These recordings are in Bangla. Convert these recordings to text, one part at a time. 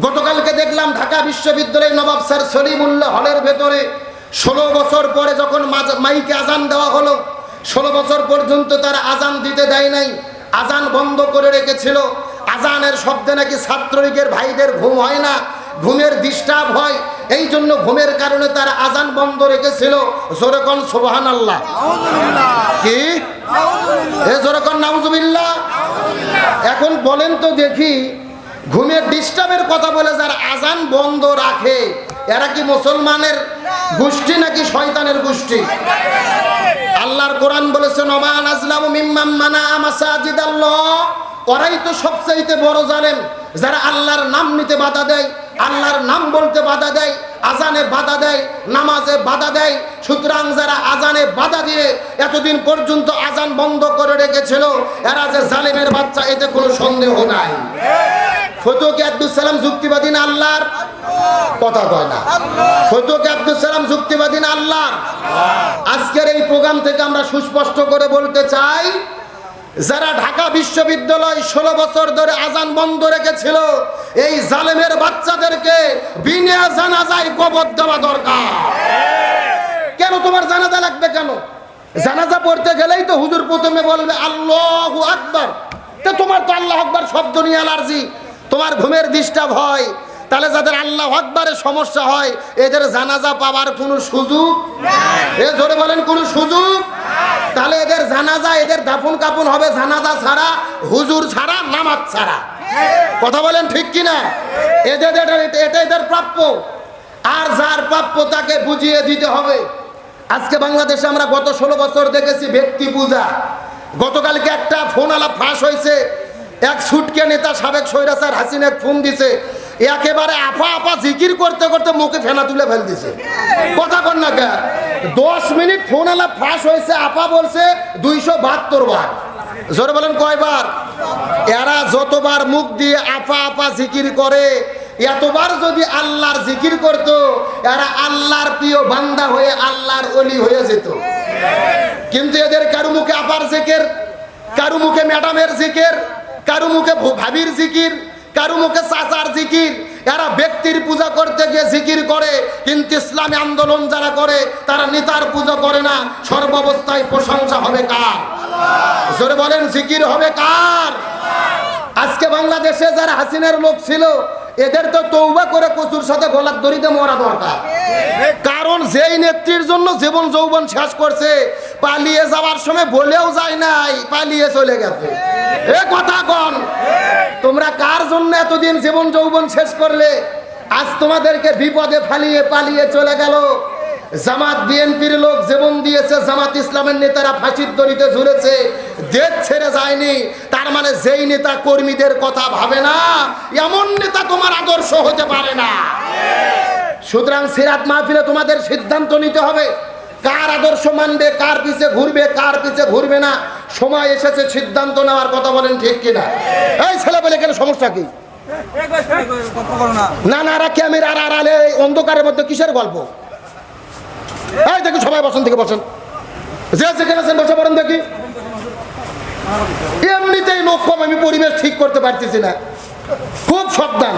গতকালকে দেখলাম ঢাকা বিশ্ববিদ্যালয়ের নবাব স্যার সলিমুল্লাহ হলের ভেতরে ষোলো বছর পরে যখন মাইকে আজান দেওয়া হলো, ষোলো বছর পর্যন্ত তারা আজান দিতে দেয় নাই, আজান বন্ধ করে রেখেছিল। আজানের শব্দে নাকি ছাত্রলীগের ভাইদের ঘুম হয় না, ঘুমের ডিস্টার্ব হয়, এই জন্য ঘুমের কারণে তারা আজান বন্ধ রেখেছিল। জোরেকন সোবাহান আল্লাহ কি? জোরেকন নাউজুবিল্লাহ। এখন বলেন তো দেখি ঘুমের ডিস্টার্বের কথা বলে যারা আজান বন্ধ রাখে। এরা কি মুসলমানের গোষ্ঠী নাকি শয়তানের গোষ্ঠী? আল্লাহর কোরআন বলেছে নমান আজলাম মিম্মাম মানা মাসাজিদ ওরাই তো সবচাইতে বড় জানেন যারা আল্লাহর নাম নিতে বাধা দেয়, আল্লাহর নাম বলতে বাধা দেয়, আজানে বাধা দেয়, নামাজে বাধা দেয়। সুতরাং যারা আজানে বাধা দিয়ে এতদিন পর্যন্ত আজান বন্ধ করে রেখেছিল, এরা যে জালেমের বাচ্চা, এতে কোনো সন্দেহ নাই। ফতুক আব্দুল যুক্তিবাদী আল্লাহর? কথা যুক্তিবাদী না আল্লাহর? আজকের এই প্রোগ্রাম থেকে আমরা সুস্পষ্ট করে বলতে চাই, যারা ঢাকা বিশ্ববিদ্যালয় ষোলো বছর ধরে আজান বন্ধ রেখেছিল, এই জালেমের বাচ্চাদেরকে বিনা জানাজায় কবর দেওয়া দরকার। কেন তোমার জানাজা লাগবে কেন? জানাজা পড়তে গেলেই তো হুজুর প্রথমে বলবে, আল্লাহু আকবার। তা তোমার তো আল্লাহ আকবার শব্দ নিয়ে অ্যালার্জি তোমার ঘুমের ডিস্টার্ব হয়, তাহলে যাদের আল্লাহ আকবারের সমস্যা হয়, এদের জানাজা পাওয়ার কোনো সুযোগ এ ধরে বলেন, কোনো সুযোগ তাহলে এদের জানাজা, এদের দাফন কাপন হবে জানাজা ছাড়া, হুজুর ছাড়া, নামাজ ছাড়া। কথা বলেন ঠিক কিনা? এদের এটা- এদের প্রাপ্য। আর যার প্রাপ্য তাকে বুঝিয়ে দিতে হবে। আজকে বাংলাদেশে আমরা গত ষোলো বছর দেখেছি ব্যক্তি পূজা। গতকালকে একটা ফোন আলাপ ফাঁস হয়েছে। এক ছুটকে নেতা সাবেক সৈরাসার হাসিনাক ফোন দিছে। একেবারে আফা আফা জিকির করতে করতে মুখে ফেনা তুলে ফেল দিছে। কথা কর না কে? দশ মিনিট ফোন আলাপ ফাঁস হয়েছে আপা বলছে দুইশো বাহাত্তর বার। জোরে বলেন কয়বার? এরা যতবার মুখ দিয়ে আপা আপা জিকির করে, এতবার যদি আল্লাহর জিকির করত, এরা আল্লাহর প্রিয় বান্দা হয়ে আল্লাহর অলি হয়ে যেত। কিন্তু এদের কারও মুখে আপার জিকের, কারু মুখে ম্যাডামের জিকির কারু মুখে ভাবির জিকির, কারু মুখে চাচার জিকির। এরা ব্যক্তির পূজা করতে গিয়ে জিকির করে, কিন্তু ইসলামী আন্দোলন যারা করে, তারা নেতার পূজা করে না। সর্বাবস্থায় প্রশংসা হবে কার? জোরে বলেন, জিকির হবে কার? আজকে বাংলাদেশে যারা হাসিনের লোক ছিল, এদের তো তৌবা করে কচুর সাথে গলার দড়িতে মরা দরকার। কারণ যেই নেত্রীর জন্য জীবন যৌবন শেষ করছে পালিয়ে যাওয়ার সময় বলেও যায় নাই, পালিয়ে চলে গেছে। এ কথা কন, তোমরা কার জন্য এতদিন জীবন যৌবন শেষ করলে? আজ তোমাদেরকে বিপদে ফালিয়ে পালিয়ে চলে গেল। জামাত, বিএনপির লোক জীবন দিয়েছে, জামাত ইসলামের নেতারা ফাঁসির দড়িতে ঝুলেছে, দেশ ছেড়ে যায়নি। তার মানে যেই নেতা কর্মীদের কথা ভাবে না, এমন নেতা তোমার আদর্শ হতে পারে না। সুতরাং সিরাত মাহফিলে তোমাদের সিদ্ধান্ত নিতে হবে। কার আদর্শ মানবে, কার পিছে ঘুরবে, কার পিছে ঘুরবে না? সময় এসেছে, সিদ্ধান্ত নেওয়ার কথা বলেন ঠিক কিনা? এই ছেলে বলে কেন সমস্যা কি? না না আর ক্যামেরার আড়ালে অন্ধকারের মধ্যে কিসের গল্প? এই দেখি সবাই বসেন থেকে বসেন। যে যেখানে আছেন, বসে পড়েন দেখি। এমনিতেই লোক আমি পরিবেশ ঠিক করতে পারতেছি না। খুব সাবধান।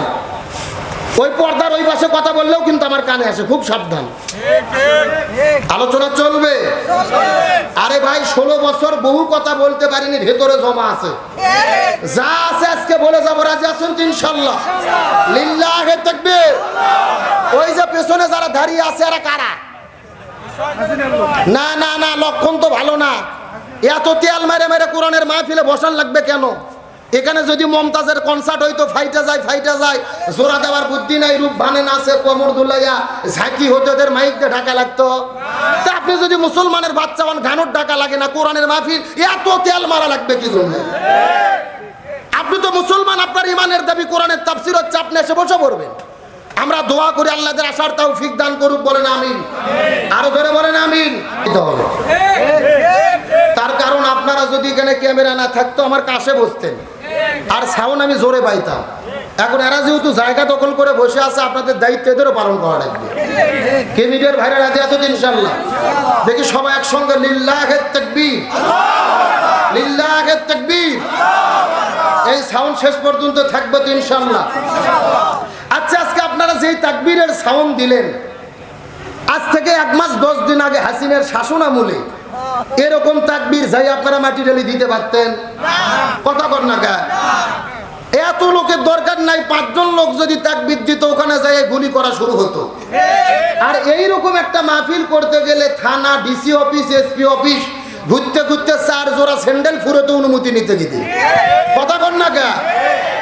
ওই পর্দার ওই পাশে কথা বললেও কিন্তু আমার কানে আসে, খুব সাবধান। আলোচনা চলবে। আরে ভাই, ষোলো বছর বহু কথা বলতে পারিনি, ভেতরে জমা আছে। যা আছে আজকে বলে যাব, রাজি আসুন ইনশাল্লাহ? লিল্লাহে তাকবীর। ওই যে পেছনে যারা দাঁড়িয়ে আছে, এরা কারা? না না না, লক্ষণ তো ভালো না। এত তেল মেরে মেরে কোরআনের মাহফিলে বসান লাগবে কেন? এখানে যদি মমতাজের কনসার্ট হইতো ফাইটা যায় ফাইটা যায়। জোড়া দেওয়ার বুদ্ধি নাই, রূপ বানে নাচে কোমর দুলাইয়া ঝাঁকি হতে ওদের মাইক দিয়ে ঢাকা লাগতো। তা আপনি যদি মুসলমানের বাচ্চা হন, ঘানুর ঢাকা লাগে না, কোরআনের মাহফিল, এত তেল মারা লাগবে কি জন্য? আপনি তো মুসলমান, আপনার ইমানের দাবি কোরআনের তাফসির হচ্ছে, আপনি এসে বসে পড়বেন। আমরা দোয়া করি, আল্লাহদের আশার তাও ফিক দান করুক, বলেন আমিন। আরও ধরে বলেন আমিন। তার কারণ আপনারা যদি এখানে ক্যামেরা না থাকতো, আমার কাছে বসতেন। আর সাউন্ড আমি জোরে পাইতাম এখন এরা যেহেতু জায়গা দখল করে বসে আছে, আপনাদের দায়িত্ব এদেরও পালন করা লাগবে। কে মিডিয়ার ভাইরা রাজি আছে ইনশাল্লাহ দেখি সবাই একসঙ্গে, লিল্লাহে তাকবীর। লিল্লাহে তাকবীর। এই সাউন্ড শেষ পর্যন্ত থাকবে তো ইনশাল্লাহ আচ্ছা আজকে আপনারা যেই তাকবীরের সাউন্ড দিলেন, আজ থেকে এক মাস দশ দিন আগে হাসিনের শাসন আমলে এরকম তাকবির যাই আপনারা মাটি ঢেলে দিতে পারতেন। কথা কর না এত লোকের দরকার নাই, পাঁচজন লোক যদি তাক দিত, ওখানে যাই গুলি করা শুরু হতো। আর এইরকম একটা মাহফিল করতে গেলে থানা, ডিসি অফিস, এসপি অফিস ঘুরতে ঘুরতে চার জোড়া স্যান্ডেল ফুরোতে অনুমতি নিতে দিতে কথা কর না গা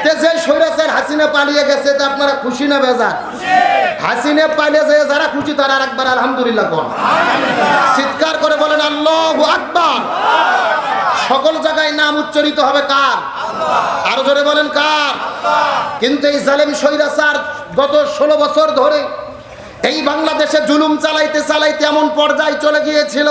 যে সৈরাচার হাসিনা পালিয়ে গেছে, তা আপনারা খুশি না বেজার? হাসিনা পালিয়ে যায়, যারা খুশি তারা একবার আলহামদুলিল্লাহ কোন। চিৎকার করে বলেন, আল্লাহ আকবার। সকল জায়গায় নাম উচ্চারিত হবে কার? আরও জোরে বলেন, কার? কিন্তু এই জালেম সৈরাচার গত ষোলো বছর ধরে এই বাংলাদেশে জুলুম চালাইতে চালাইতে এমন পর্যায়ে চলে গিয়েছিল।